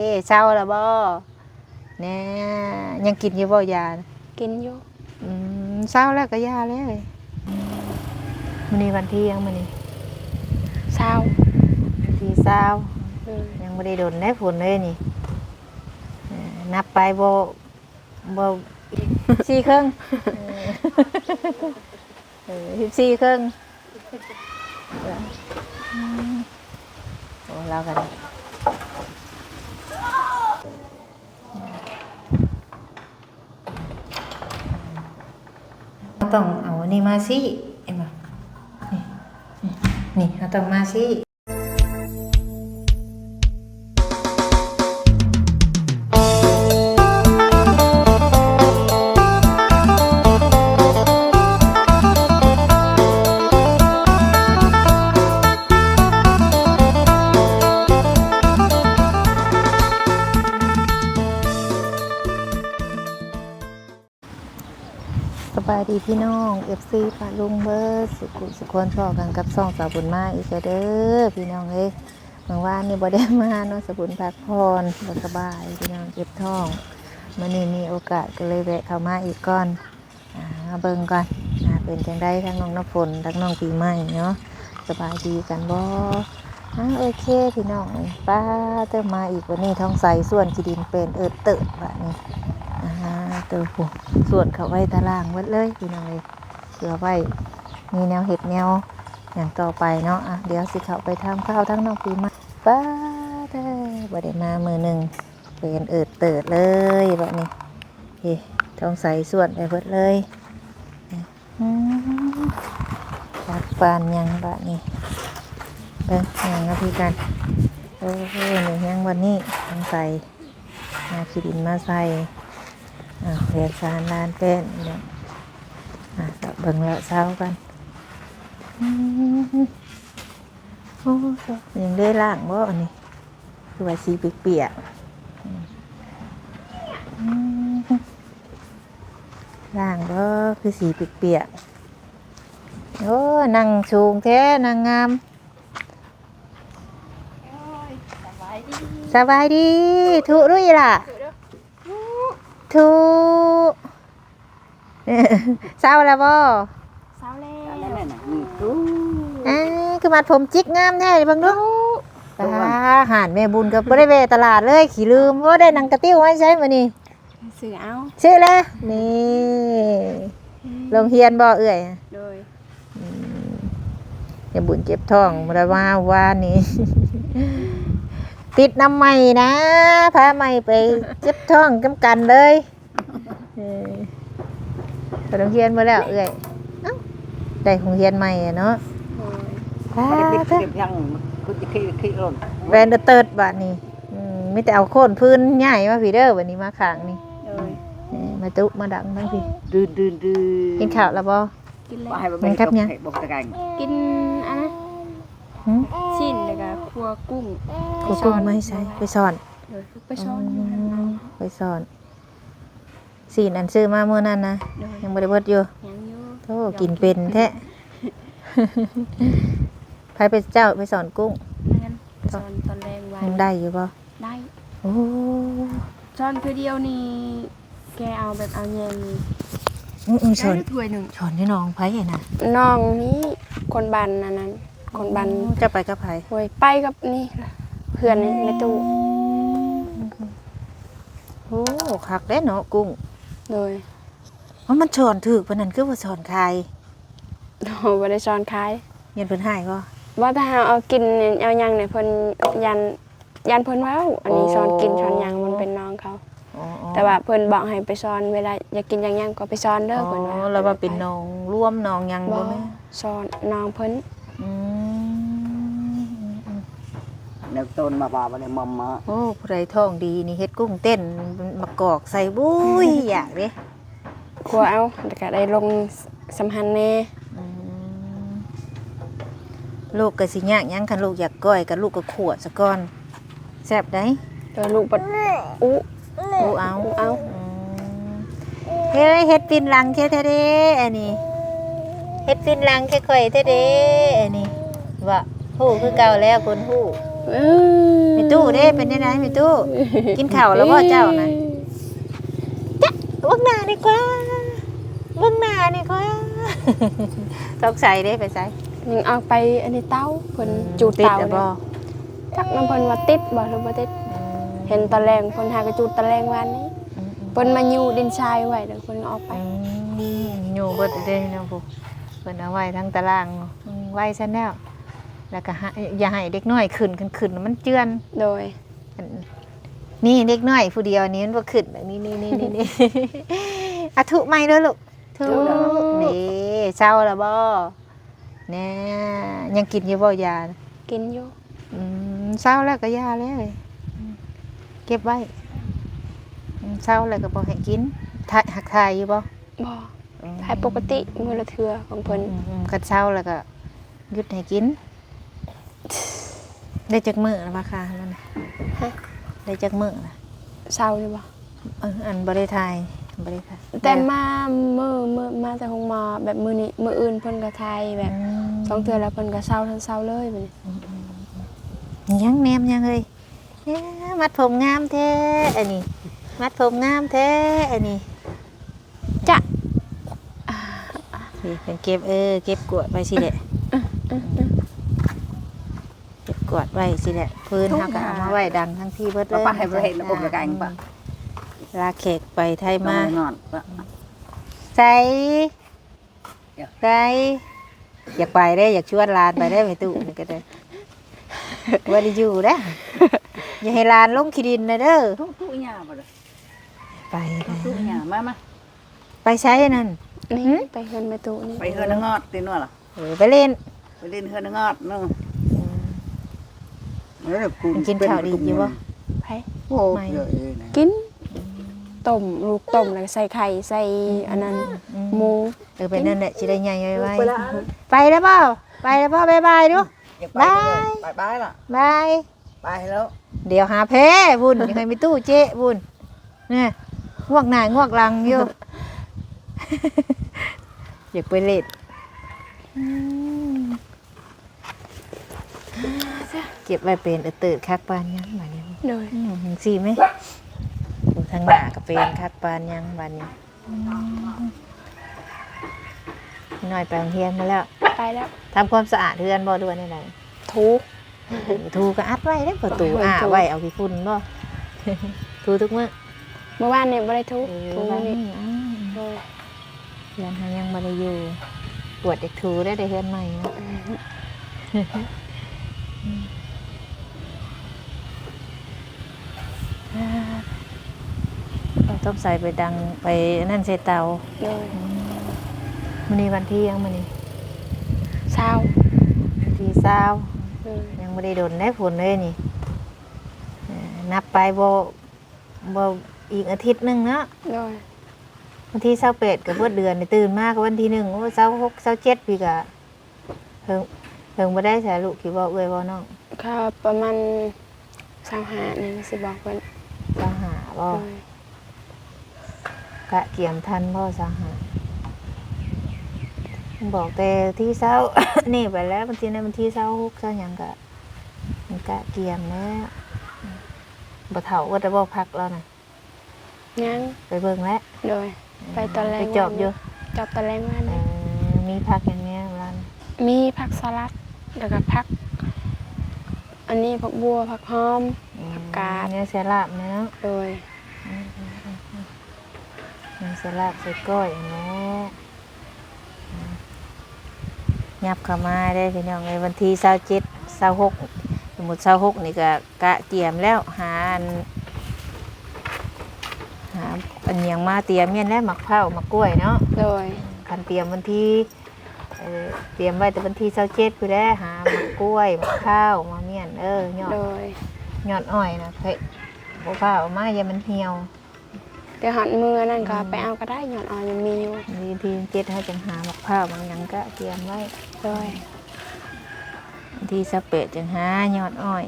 เอ้เช้าแล้วบ่แน่ยังกินอยู่บ่ยากินอยู่อืมเช้าแล้วก็ยาแล้วอืมมื้อนี้วันที่ยังมื้อนี้เช้าวันที่เช้าอืมยังบ่ได้โดนได้ผลเลยนี่เอ่อนับไปบ่บ่สี่ครึ่งเออสิบสี่ครึ่งเอออืมโอ้เรากัน ต้องเอานี่มาสิเอ็มบ่นี่นี่นี่เราต้องมาสิ พี่น้องเอฟซีปาลุงเบอร์สุขุสุขคนชอกันกับซองสาวบุญมาอีกแล้วเด้อพี่น้องเอ้ยเมื่อวานนี่บ่ได้มาเนาะสาวบุญพักพรบ่สบายพี่น้องเจ็บท้องมื้อนี้มีโอกาสก็เลยแวะเข้ามาอีกก่อนอ่ามาเบิ่งก่อนเป็นจังไดทั้งน้องน้ำฝนทั้งน้องปีใหม่เนาะสบายดีกันบ่อ่าโอเคพี่น้องป้าเติมมาอีกวันนี้ท้องใสส่วนขีดินเป็นเอิดเติบบัด เติมผูส่วนเขาไว้ตารางวัดเลยพี่น้องเลยเผื่อไว้มีแนวเห็ดแนวอย่างต่อไปเนาะอะเดี๋ยวสิเขาไปทำข้าวทั้งน้องปีใหมาป้าเด้อบ่ได้มามือหนึ่งเป็นเอิดเติดเลยแบบนี้เฮ้ท้องใสส่วนไปเบิดเลยอืมจักปานยังแบบนี้เบิ่งยังนพี่กันโอ้โหหนึ่งยังวันนี้ท้องใสมาขีดินมาใส่ เรียนสารลานเป็นเนี่ยอะก็เบิ่งและเช้ากันอืมโอ้ยังได้ล่างบ่อันนี้คือว่าสีเปียกๆอืมอืมล่างบ่คือสีเปียกๆโอ้นั่งชูงแท้นั่งงามสบายดีทุรุ่ยล่ะ ทุเอ้อเศร้าแล้วบ่เช้าแล้วนั่นน่ะอืมรู้อ่าคือมัดผมจิกงามแท้เบังดูตาหานแม่บุญก็บ่ได้แวะตลาดเลยขี้ลืมว่าได้หนังกระติ้วไว้ใช้มื้อนี้สื่อเอาชื่อแล้วนี่โรงเรียนบ่เอ่ยโดยแม่บุญเจ็บท้องบ่ได้ว่าว่านี่ ติดน้ำใหม่นะพาใหม่ไปเจ็บท้องกำกันเลยเออไปโรงเรียนบ่แล้วเอ่ยเอ้าได้โรงเรียนใหม่อะเนาะโดยอ่าบ่ได้ปิดเด้อเก็บยังคุณจะขี้ขี้ร่นแวนเดอร์เติร์ดบาทนี่อืมไม่แต่เอาโค่นพื้นใหญ่มาพี่เด้อวันนี้มาขางนี่โดยนี่มาตุมาดังทั้งพี่ดื้อดื้อดื้อกินข้าวแล้วบ่กินแล้บ่วให้มันมันครับเนี่ยบอกตะกันกินอันนะหึชิ้นแล้วก็ ครัวกุ้งกูกุ้งไม่ใช่ไปสอนโดยไปช้อนอืมไปสอนสีนอันซื้อมาเมื่อนั้นนะโดยยังบ่ได้เบิดอยู่ยังอยู่โธ่กินเป็นแท้ใครไปเจ้าไปสอนกุ้งงั้นช้อนตอนแรงไว้ยังได้อยู่บ่ได้โอ้ช้อนคือเดียวนี่แกเอาแบบเอาแยงนี่อืมอืมสอนได้ถ้วยหนึ่งสอนให้น้องไผน่ะน้องนี่คนบันอันนั้น คนบันจะไปกับไผหวยไปกับนี่เพื่อนนี่ในตู้โอ้คักเด้เนาะกุ้งโดยว่ามันสอนถูกปานนั้นคือว่าสอนใครเราไม่ได้ช้อนคายเงินเพิ่นให้ก็ว่าถ้าเอากินเนี่ยเอายังเนี่ยเพิ่นยันยันเพิ่นเว้าอันนี้สอนกินสอนหยังมันเป็นน้องเขาอ๋ออ๋อแต่ว่าเพิ่นบอกให้ไปสอนเวลาอยากกินหยังยังก็ไปสอนเด้ออ๋เพิ่นว่าอแล้วว่าเป็นน้องร่วมน้องหยังบ่บ่แม่สอนน้องเพิ่นอืม แนวต้นมาบ่าบ่ได้มอมมาโอ้ผู้ใดท้องดีนี่เฮ็ดกุ้งเต้นมากอกใส่บุ้ยอยากเด้ครัวเอาแล้วก็ได้ลงสำหันแน่อืมลูกก็สิยากหยังคันลูกอยากก้อยก็ลูกก็ขวดซะก่อนแซ่บได้ตัวลูกบัดอู้โอ้เอาเอาอืมเฮ้ยเฮ็ดปินหลังแค่เด้อันนี้เฮ็ดปินหลังแค่ข่อยเด้อันนี้ว่าฮู้คือเก่าแล้วคนฮู้ เอ้มียตู้เด้เป็นยังไงแม่ตู้ กินข้าวแล้วบ่เจ้านะเบิ่งหน้าดีกว่าเบิ่งหน้าดีกว่าต้องใส่เด้ไปใส่ยังเอาไปอันนี้เต้าเพิ่นจูดติดเต้าแล้วเนี่บ่ยจักน้ำเพิ่นว่าติดบ่หรือบ่ติดเห็นตะแรงเพิ่นหากระจูดตะแรงวันนี้เพิ่นมาอยู่ดินทรายไว้เดี๋ยวเพิ่นเอาไปอืมอยู่เบิดเด้เนาะพวกเพิ่นเอาไว้ทั้งตารางอืมไว้ซั่นแล้ว แล้วก็หาอย่าให้เด็กน้อยขึ้นขึ้นขึ้นมันเจือนโดย อันนี่เด็กน้อยผู้เดียวนี้มันบ่ขึ้นแบบนี้นี่นี่นี่นี่ อะทุไม่เด้อลูกทุนี่เศร้าแล้วบ่แน่ยังกินอยู่บ่ยากินอยู่อืมเศร้าแล้วก็ยาแล้วอืมเก็บไว้อืมเศร้าแล้วก็บ่ให้กินถ่ายหักถ่ายอยู่บ่บ่อืมให้ปกติมื้อละเทื่อของเพิ่นอืมอืมคันเศร้าแล้วก็หยุดให้กิน ได้จักมื้อแล้วบ่ค่ะนั่นน่ะได้จักมื้อล่ะเศร้าอยู่บ่เอออันบริไทยบริไทยแต่มามื้อมื้อมาแต่คงมาแบบมื้อนี้มื้ออื่นเพิ่นก็ทายแบบสองเทื่อแล้วเพิ่นก็เศร้าทั้งเศร้าเลยบัดนี้ยังแนมยังเลยเอ๊ะมัดผมงามแท้อันนี้ มัดผมงามแท้อันนี้จะนี่เป็นเก็บเออเก็บกวดไว้สิแหละเก็บ กวดไว้สิแหละพื้นเขาก็เอามาไว้ดังทั้งที่เบิดเลยเอาไปให้บ่เห็นระบบระกังปะลาเขกไปไทยมามานอนปะใส่เดี๋ยวใส่อยากไปได้อยากชวนหลานไปได้ไปตู้นี่ก็ได้ว่าได้อยู่นะอย่าให้หลานลงขี้ดินนะเด้อทุกทุกหญ้าบ่เลยไปนะทุกหญ้ามามาไปใช้นั่นนี่ไปเฮือนแม่ตู้นี่ไปเฮือนงอดตินัวล่ะเออไปเล่นไปเล่นเฮือนงอดนึง เออกูมันกินข้าวดีอยู่บ่ไปโอ้ไม่ยเยอะเอ้ยนะกินต้มลูกต้มแล้วก็ใส่ไข่ใส่อันนั้นหมูเออไปนั่นแหละสิได้ใหญ่ไว้ไว้ไปละไปแล้วเปล่าไปแล้วเปล่าบายบายดูอย่าไปเลยบายบายล่ะบายไปแล้ว เดี๋ยวหาแพ้บุญยังไงมีตู้เจ๊บุญเนี่ยงวกหน้างวกหลังอยู่อยากไปเล่น อืมเก็บไว้เป็นเออตื่นคักปานยังบัดนี้โดย อืมเห็นสิไหมดูทางหน้าก็เป็นคักปานยังบัดนี้อืมน้อยไปโรงเรียนมาแล้วไปแล้วทำความสะอาดเรือนบ่ด้วยนี่ไหนทุกทูก็อัดไว้ได้อประตูเอออ่าถูไว้เอาขี้ฝุ่นบ่ ทูทุกมื้อเมื่อวานเนี่ยบ่ได้ทุกเออทุกบ้านนี่นี่อ้าวโดยเรือนหายังบ่ได้อยู่ปวดเด็กทูได้ได้เฮือนใหม่เนาะ เราต้องใส่ไปดังไปนั่นใส่เตาโดยมื้อนี้วันที่ยังมื้อนี้เช้าวันที่เศร้าโดยยังไม่ได้โดนได้ผลเลยนี่เอ่อนับไปบ่บ่อีกอาทิตย์หนึงเนาะ โดยวันที่เศร้าเป็ดกับเพื่อเดือนนี่ตื่นมากวันที่หนึ่งโอ้เศร้าหกเศร้าเจ็ดพี่กะเพิ่ง เพิ่งมาได้สายลูกกี่บอกเอ้ยบ่น้องก็ประมาณสามหานี่สิบอกเพิ่นเศร้าหาบ่โดยกะเกี่ยมทันบ่เศร้าหาบอกแต่ที่เศร้า นี่ไปแล้วบางทีในวันที่เศร้าหกเศร้าหยังกะมันกะเกี่ยมแล้วบ่เฒ่าก็จะบ่พักแล้วนะยังไปเบิ่งแล้วโดย ไปตอนแรกไปจอบอยู่จอบตอนแรกวันเอนี้อมีพักอย่างเนี้ยร้านมีผักสลัด แล้วก็ผัก อันนี้ผักบัวผักหอมผักกาดเนื้อเสียลาบเนาะโดยเนื้อเสียลาบใส่ก้อยเนาะยับเข้ามาได้พี่น้องในวันที่เศร้าเจ็ดเศร้าหกสมมติเศร้าหกนี่ก็กะเตรียมแล้วหาอันหาอันหยังมาเตรียมเมียนแล้วหมักเผาวหมักกล้วยเนาะโดยคันเตรียมวันที่ เออเตรียมไว้แต่วันที่เศร้าเจ็ดคือได้หาหมักกล้วยหมักข้าวมาเมียนเออยอดโดยยอดอ้อยนะเฮ้ยบ่ข้าวเอามาอย่ามันเหี่ยวเดี๋ยวหันมือนั่นก็ไปเอาก็ได้หยอดอ่อนยังมีอยู่ดีทีเจ็ดให้จังหาหมักข้าวบางหยังก็เตรียมไว้โดยวันที่สเปดจังหายอดอ้อย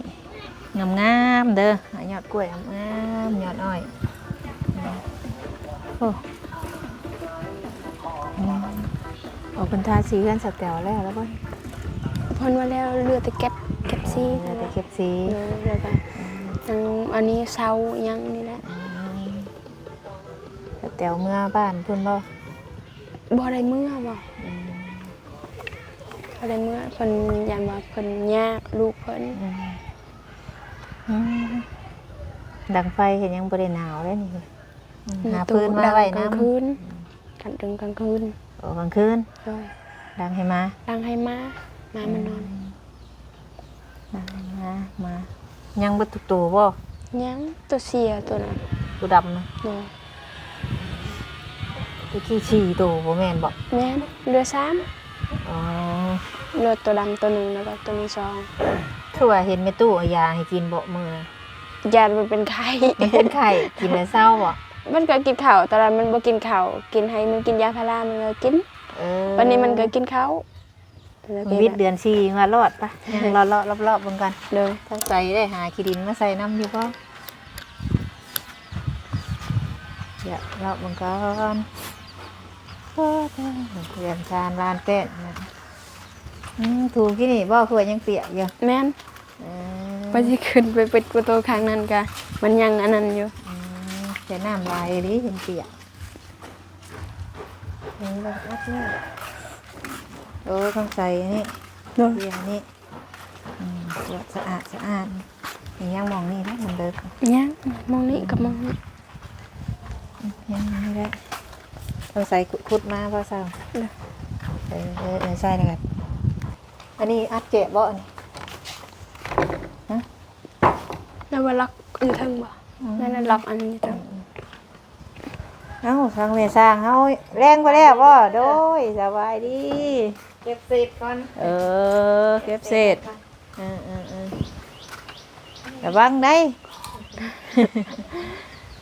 งามงามๆเด้อหายอดกล้วยงามงามๆยอดอ้อยโอ้อื ออกเป็นทาสีกันสักแถวแล้วแล้วก็เพิ่นว่าแล้วเรือแต่เก็บเก็บซีเหลือแต่เก็บสีโดยแล้วก็อืมยังอันนี้เซายังนี่แหละแต่แตวเมื่อบ้านเพิ่นบ่บ่ได้เมื่อบ่บ่ได้เมื่อเพิ่นยันว่าเพิ่นยากลูกเพิ่นอืมอืมดังไฟเห็นยังบ่ได้หนาวเลยนี่อืมหาพื้นมาไว้กลางน้ำคืนกันดึงกลางคืน โอ้กลางคืนโดยดังให้มาดังให้มามามันนอนดังให้มามายังบ่ตุกตัวบ่ยังตัวเสียตัวนั้นตัวดำนะโดยตัวขี้ฉี่ตัวบ่แม่นบ่แม่นเรือซ้อ๋อำเรือตัวดำตัวหนึ่งแล้วก็ตัวนี้สองคือว่าเห็นแม่ตู้เอายาให้กินบ่มื้อนะยานมันเป็นไข้มันเป็นไข้กินแล้วเศร้าบ่ มันก็กินข้าวแต่ละมันบ่กินข้าวกินให้มันกินยาพารามันก็กินเออวันนี้มันก็กินข้าวแล้วก็วิทย์เดือนสี่ว่ารอดปะยังรอดๆรอบๆเบิ่งกันเด้อถ้าใส่ได้หาขี้ดินมาใส่น้ำอยู่บ่เดี๋ยวรอบเบิ่งก่อนโอ้ยเรียนชานลานเป็ดนะอืมถูกที่นี่บ่คือว่ายังเปียกอยู่แม่นเออว่าสิขึ้นไปปิดประตูข้างนั้นก็มันยังอันนั้นอยู่ อืมจะน้ำลายดิเห็นเปียกเออแบบอัดนี่โอ้ต้องใส่นี่เด้อเบียร์นี่อืมตรวจสะอาดสะอาดอย่างยังมองนี่ได้มันเลิกยังมองนี่กับมองนี่ยังไม่ได้ต้องใส่คุดมาพ่อสาวเออเออเออใส่เลยกันอันนี้อัดเจ็บบ่อันนี้แล้วว่าล็อกอยู่เทางบ่นั่นน่ะล็อกอันนี้อยู่เทาง เอ้าทางเมสร้างเฮาแรงไปแล้วบ่โดยสบายดี เก็บเศษก่อนเออ เก็บเศษเออเออเออระวังได้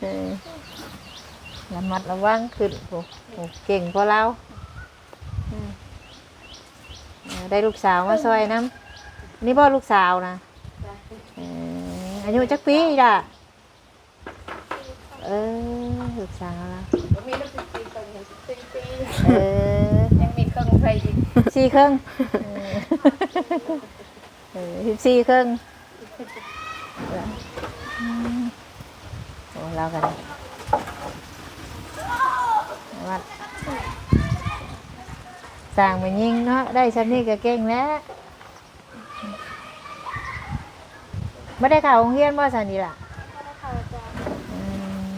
เออระมัดระวังขึ้นโอ้โหเก่งกว่าเราอืมเออได้ลูกสาวมาซอยน้ำนี่บ่ลูกสาวนะเอออายุจักปีล่ะ เออ ลูกสาว มีน้ำสิบปีก่อนสิบสี่ปีเออยังมีเครื่องไฟอีกสี่เครึ่งเออสิบสี่เครึ่งอืมโอ้เรากันวัดสั่งมายิงเนาะได้ชั้นนี้ก็เก่งแล้วไม่ได้เข่าวโรงเรียนบ่สันดีล่ะอืม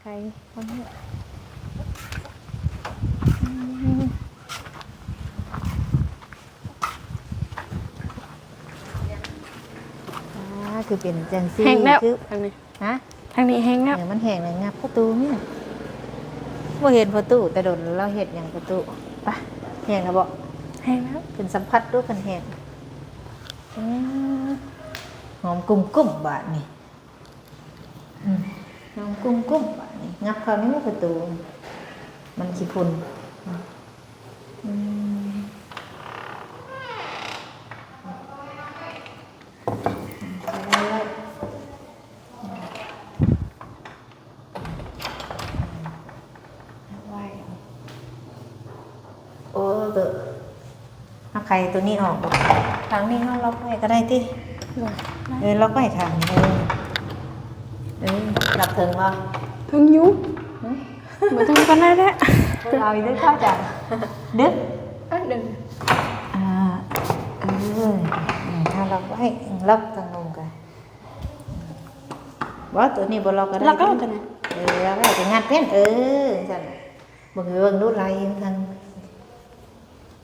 ใครคนนี้อืมอ่าคือ เป็นจังซี่แห้งแล้วคือทางนี้ฮะทางนี้แห้งแล้วเออมันแห้งเลยงับประตูเนี่ยบ่เห็นประตูแต่โดนเราเห็ดอย่างประตูไปะแห้งแล้วบ่แห้งแล้วเป็นสัมผัสด้วยกันแห้งอืมหอมกุ้มกุ้มบาดนี่อืมหอมกุ้มกุ้มบาดนี่งับเข้านี้ประตู มันขี้พุ่นอืมไปได้แล้ว ไหวโอ้เตอะ เอาไข่ตัวนี้ออกทางนี้เขาล็อกไว้ก็ได้ที่เออล็อกไว้ทางนี้เออเออหลับถึงว่าเพิ่งยุบบ่ต้องกันได้แล้วเราอีกดึกเข้าจังดึกอะเดินอ่าเออถ้าล็อกไว้ล็อกทางลงกันว่าตัวนี้บนล็อกก็ได้แล้วก็ตัวนั้นเออแล้วก็จะงัดเพ่นเออจันบอกเบิ่งดูลายทาง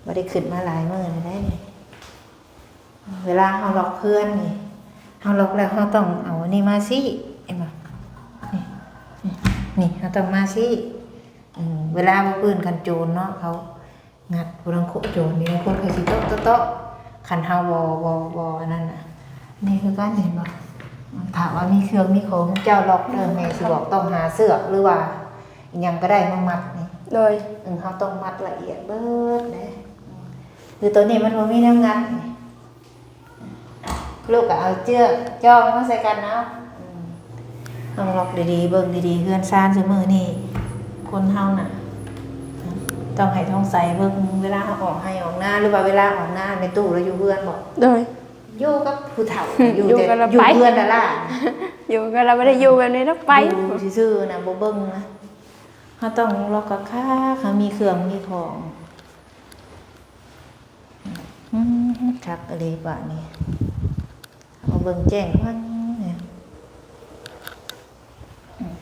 บ่ได้ขึ้นมาหลายมื้อเลยได้นี่เวลาเฮาล็อกเพื่อนนี่เฮาล็อกแล้วเฮาต้องเอาอันนี้มาสิเห็นบ่นี่นี่นี่เฮาต้องมาสิอืมเวลาบ่ปืนกันโจรเนาะเขางัดผู้ลังโคโจรนี่คนเคยสิโต๊ะโต๊ะโต๊ะคันเฮาบ่บ่บ่อันนั้นน่ะนี่คือการเห็นบ่ถามว่ามีเครื่องมีของเจ้าล็อกเดิมแม่สิบอกต้องหาเสือกหรือว่าอิหยังก็ได้มามัดนี่โดยอือเขาต้องมัดละเอียดเบิดเด้ คือตัวนี้มันบ่มีน้ำงัดนี่ลูกก็เอาเชือกจ้องมาใส่กันเนาะอืมต้องล็อกดีๆเบิ่งดีๆเฮือนซ่านซุมื้อนี่คนเฮาน่ะต้องให้ท้องใสเบิ่งเวลาเอาออกให้ออกหน้าหรือว่าเวลาออกหน้าในตู้แล้วอยู่เพื่อนบอกโดยอยู่กับผู้เฒ่าอยู่อยู่แต่กับเราอยู่ไปเพื่อนละล่ะอยู่ก็เราไม่ได้อยู่แบบนี้แล้วไปอยู่ซื่อๆนะบ่เบิ่งนะเขาต้องรอกกับค่าเขามีเครื่องมีของอืม คักอะไรบะนี่เอาเบิ่งแจ้งวันเนี่ยอืม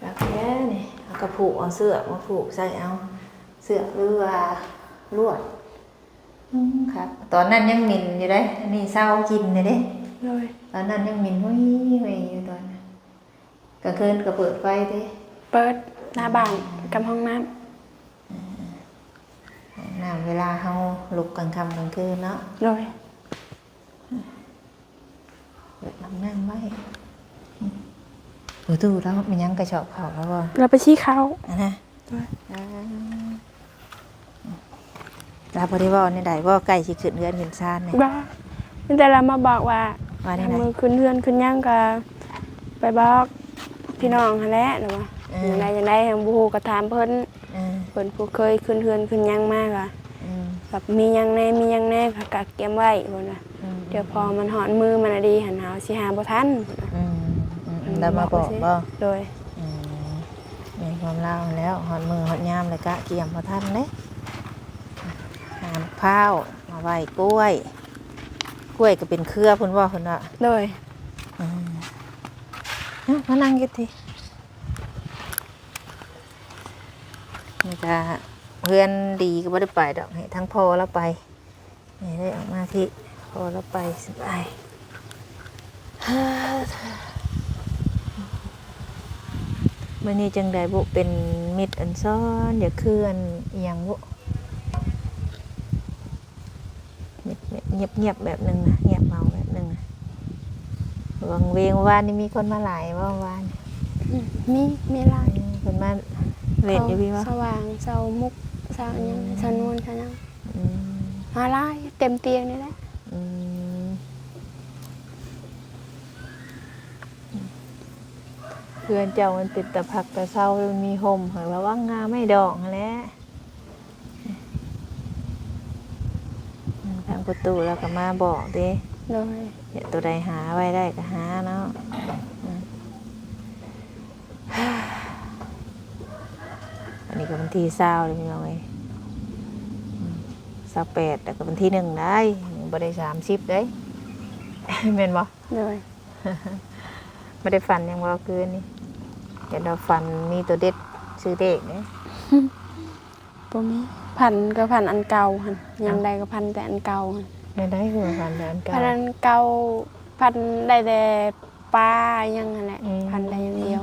คักแย่นี่เอากระผูกเอาเสื้อมาผูกใส่เอา เสื้อหรือว่าลวดอืมครับ ตอนนั้นยังหมินอยู่เด้อันนี้เศร้ากินเลยเด้โดยตอนนั้นยังหมินหุ้ยหุ้ยอยู่ตอนนั้นกลางคืนก็เปิดไฟเด้เปิดหน้าบ้านกับห้องน้ น้ำเวลาเฮาลุกกลางค่ำกลางคืนเนาะำโดยเปิดน้ำนั่งไว้โอ้ตู้แล้วมันยังกระชอบเขาแล้วบ่เราไปชี้เขาอันนะด้วยอ่าเราบ่ได้เว่าในใดเว่าใกล้สิขึ้นเรือนขึ้นซานนี่บ้าแต่เรามาบอกว่าว่าในไหนมือขึ้นเฮือนขึ้นย่างก็ไปบอกพี่น้องหั่นแหละหรือว่าเอออย่างไรอย่างไรทางบูก็ถามเพิ่นเออเพิ่นผู้เคยขึ้นเฮือนขึ้นย่างมากอะอืมแบบมีหยังแน่มีหยังแน่ก็กักเก็บไว้เพิ่นว่าอืมเดี๋ยวพอมันหอนมือมันอะดีหันหาสิหาบ่ทันอืมอืมอืมแล้วมาบอกบ่โดยอืมมีความเล่าแล้วหอดมือหอดยามเลยกะเกี่ยมพอท่านเลยหามะพร้าวมาไหว้กล้วย กล้วยก็เป็นเครือพุ่นว่าพุ่นว่าโดยอืมเอ้ามานั่งอยึดที ก็เพื่อนดีก็ไม่ได้ไปดอกให้ทั้งพ่อแล้วไปนี่ได้ออกมาที่พ่อแล้วไปสบายมื่อนี้จังใดบุเป็นมิดอันซ้อนอย่าเคลื่อนอหย่างบุมิดเงียบเงียบๆแบบหนึ่งนะเงียบเมาแบบหนึ่งนะวังเวงวานนี่มีคนมาหลายว่าวานอืมมีมีหลายคนมา เล่นอยู่พี่วะสว่างเสามุกเสาอันยังเสานวลเสายังอืมมาหลายเต็มเตียงนี่แหละอืมเพื่อนเจ้ามันติดแต่ผักแต่เศร้ามันมีห่มหักระวังงาไม่ดอกนั่นแหละอืมทางประตูแล้วก็มาบอกดิโดย เดี๋ยวตัวใดหาไว้ได้ก็หาเนาะ อืมอันนี้ก็เป็นที่เศร้าเลยพี่น้องเอ้ยเศร้าแปดแต่ก็เป็นที่หนึ่งได้ยังบ่ได้สามสิบได้เม็นบ่โดยไม่ได้ฟันยังว่าคืนนี่เดี๋ยวเราฟันมีตัวเด็ดซื้อเด็กเนี่ยบ่มีพันก็พันอันเก่าหั่นยามใดก็พันแต่อันเก่าหั่นไม่ได้คือฟันแต่อันเก่าพันอันเก่าพันได้แต่ปลายังนั่นแหละอืมพันได้อย่างเดียว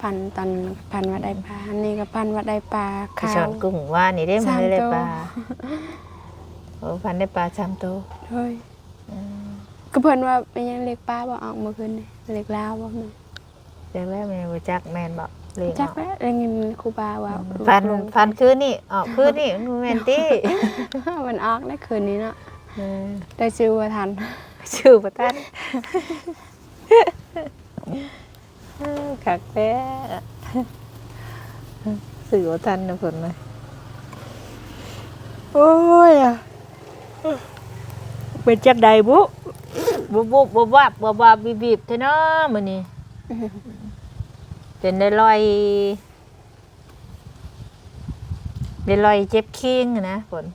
พันตอนพันว่าได้ปลาอันนี้ก็พันว่าได้ปลาไปขาช้อวน กุ้งว่านี่ได้มันสามไม่ได้ตัวปลาโอ้ฟันได้ปลาสามตัวเฮ้ยก็เพิ่นว่าเป็นยังเล็กปลาบ่ออกเมื่อคืนนี่เล็กลาวบ่แม่เรียกแล้วแม่นบ่จักแมนบอกเลยจักแล้วได้ยินครูบาว่าฟันลงฟันคืนนี่ออกคืนนี่มันแมนตี้มันออกได้คืนนี้เนาะเออได้ชื่อว่าทัน ชื่อประทันเออ ขักแท้สื่อว่าทันนะผลเลยโอ้ยอะเป็นจักใดบุบุบุบวับวับวับบีบีบเท่านาะมื้อนี้เป็นได้รอยได้รอยเจ็บเคิงนะฝน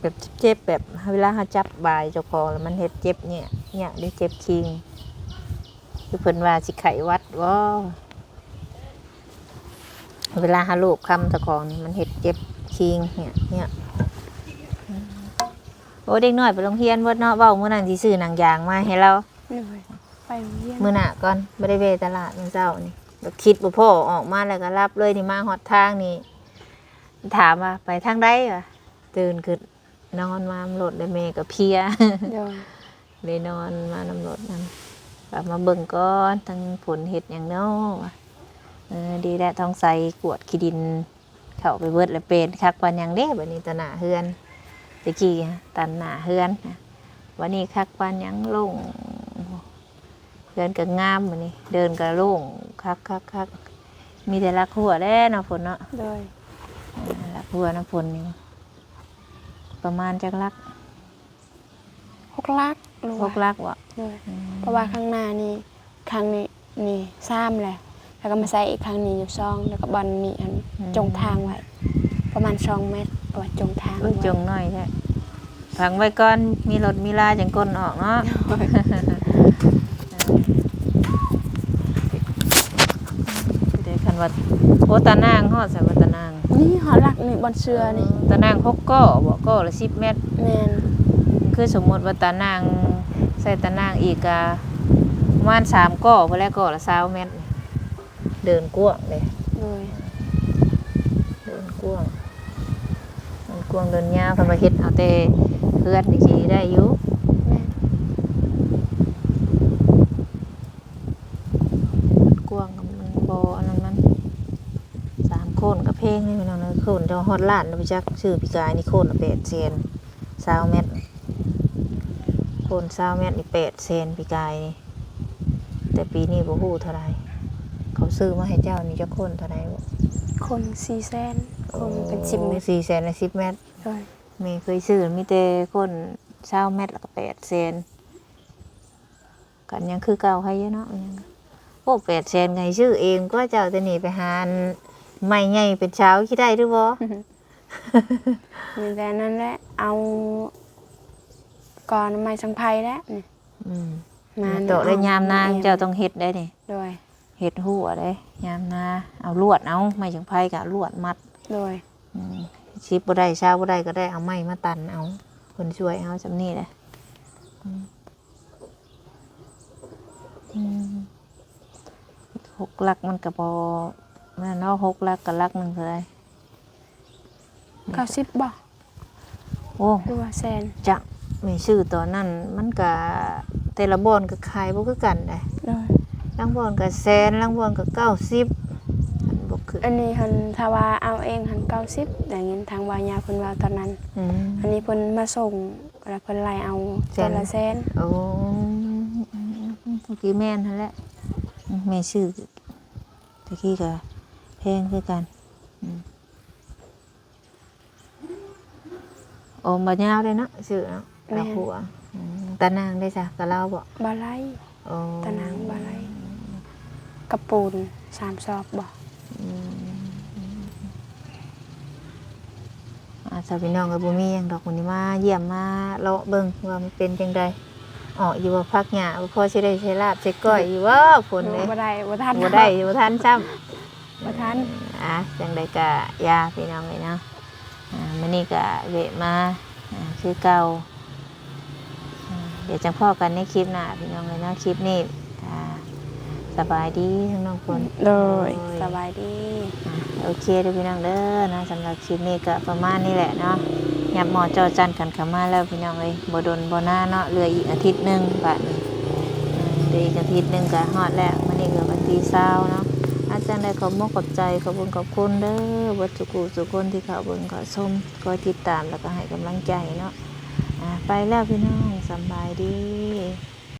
แบบเจ็บแบบเวลาเขาจับบายเจ้าของแล้วมันเฮ็ดเจ็บเนี่ยเนี่ยได้เจ็บคิง คือเพิ่นว่าสิไขหวัดว่าเวลาหาลูกคำเจ้าของนี่มันเฮ็ดเจ็บคิงเนี่ยเนี่ยโอ้เด็กน้อยไปโรงเรียนเวิดเนาะเว้ามื้อนั้นสิซื้อหนังยางมาให้เราเลยไปโรงเรียนมื้อหน้าก่อนบ่ได้เวตลาดมื้อเช้านี่แล้วคิดบ่พอออกมาแล้วก็รับเลยนี่มาฮอดทางนี่ถามว่าไปทางใดวะตื่นขึ้นนอนมามรถได้แม่ก็เพลียเดี๋ยวเลยนอนมานำรถนำ กลับมาเบิ่งก่อนทั้งผลเห็ดอย่างเนาะว่ะเออดีแล้วท้องใสกวดขี้ดิน เข้าไปเบิดแล้วเป็นคักวันหยังเด้บัดนี้ตะหน้าเฮือนตะกี้อะตันหน้าเฮือนนะวันนี้คักวันหยังโล่งเฮือนก็งามบัดนี้ เดินก็โล่งคักคักคักมีแต่รักหัวแด้เนาะฝนเนาะโดยอ่ารักหัวน้ำฝนนี่ประมาณจักรักหกลัก หรือหว่ากรักวะโดยเพราะว่าข้างหน้านี่ครั้งนี้นี่ซ้ำแหละแล้วก็มาใส่อีกครั้งนี้อยู่ซองแล้วก็บอลนี่อันจงทางไว้ประมาณสองเมตรเอาไว้จงทางอุ้ยไว้จงหน่อยใช่ผังไว้ก่อนมีรถมีลาจังก้นออกเนาะเดี๋ยวคันว่าโอ้ตานางฮอดใส่ว่าตานางนี่หอหลักนี่บอลเชือนี่ตานางหกก้อบ่ก้อละสิบเมตรแมนคือสมมติว่าตานาง ใส่ตานางอีกอะประมาณสามก้อพอแล้วก้อละสาวเมตรเดินกว้างเลยโดยเดินกว้างเดินกว้างเดินยาวเพิ่นมาเฮ็ดเอาแต่เพื่อนนี่สิได้อยู่แม่นกว้างกับมันบ่อันนั้นมันสามโคนกับเพลงนี่พี่น้องเอ้ยโคนจะฮอดล้านนะพี่จักชื่อพี่กายนี่โคนละ8เซนสาวเมตรโคนสาวเมตรนี่8เซนพี่กายนี่ แต่ปีนี้บ่ฮู้เท่าไหร่เขาซื้อมาให้เจ้านี่จะโคนเท่าไหร่บ่คนสี่แสนคนเป็นสิบเมตรสี่แสนและสิบเมตรโดยมีเคยซื้อมีแต่คนเช้าเมตรแล้วก็แปดเซนกันยังคือเก่าให้เยอะเนาะยังโอ้แปดเซนไงซื้อเองก็เจ้าจะหนีไปหาอันไม่ไงเป็นเช้าคิดได้หรือบ่มีแต่นั้นแหละเอา ก่อนไม้สังไพแล้วนี่อืมมาโตะได้ยามนางเจ้าต้องเฮ็ดได้นี่โดยเฮ็ดหัวได้ยามนาเอาลวดเอาไม่จังไผกะลวดมัดโดยอืมชิปบ่ได้เช้าบ่ได้ก็ได้เอาไม้มาตันเอาคนช่วยเอาจำนี่แหละอืมอืมหกลักมันก็บ่นั่นเนาะหกลักกับลักหนึ่งเท่าไหร่เก้าสิบบ่โอ้หรือว่าแสนจะ ไม่ชื่อตอนนั้นมันก็แต่ละบอนก็ขายบ่คือกันได้โดยลางบอนก็แสนลางบอนก็เก้าสิบอันบ่คืออันนี้หันถ้าว่าเอาเองหันเก้าสิบแต่เงินทางวายาเพิ่นว่าตอนนั้น อืม อันนี้เพิ่นมาส่งแล้วเพิ่นไล่เอาแสแต่นละแสนโอ้เมื่อกี้แม่นหั่นแหละอืมแม่ชื่อตะกี้ก็แพงคือกันอืมโอ้บ่ยาวเลยเนาะชื่อเนาะ ลาหัวอืมตานางได้จ้ะกะเล่าบ่บาไลโอ้ตะนางบาไลกระปูนสามซอบบ่อืมอาสาวพี่น้องกับบุมีหยังดอกวันนี้มาเยี่ยมมาเลาะเบิ่งว่ามันเป็นจังใดอ๋ออยู่ว่าพักหญ้าว่าพ่อสิได้ใช้ลาบใช้ก้อยอยู่ว่าฝนเลย บ่ได้บ่ทันบ่ได้บ่ทันซ้ำบ่ทันอะจังใดก็ยาพี่น้องเลยเนาะอ่ามื้อนี้ก็เวะมาอ่าคือเก่าอ่า เดี๋ยวจังพ่อกันในคลิปหน้าพี่น้องเลยเนาะคลิปนี้อ่าสบายดีทั้งน้องฝนโดยโดยสบายดีอะโอเคเด้อพี่น้องเด้อนะสำหรับคลิปนี้ก็ประมาณนี้แหละเนาะหยับหมอจอจันกันเข้ามาแล้วพี่น้องเอ้ยบ่ดนบ่หน้าเนาะเหลืออีกอาทิตย์หนึงบัดนี้อ่าเหลืออีกอาทิตย์หนึงก็ฮอดแล้วมื้อนี้ก็วันที่20เนาะอาจารย์ได้ขอบมกขอบใจขอบคุณขอบคุณเด้อเบ่ทุกผู้ทุกคนที่เข้าเบิ่งเข้าชมคอยติดตามแล้วก็ให้กำลังใจเนาะอะ ไปแล้วพี่น้องสบายดี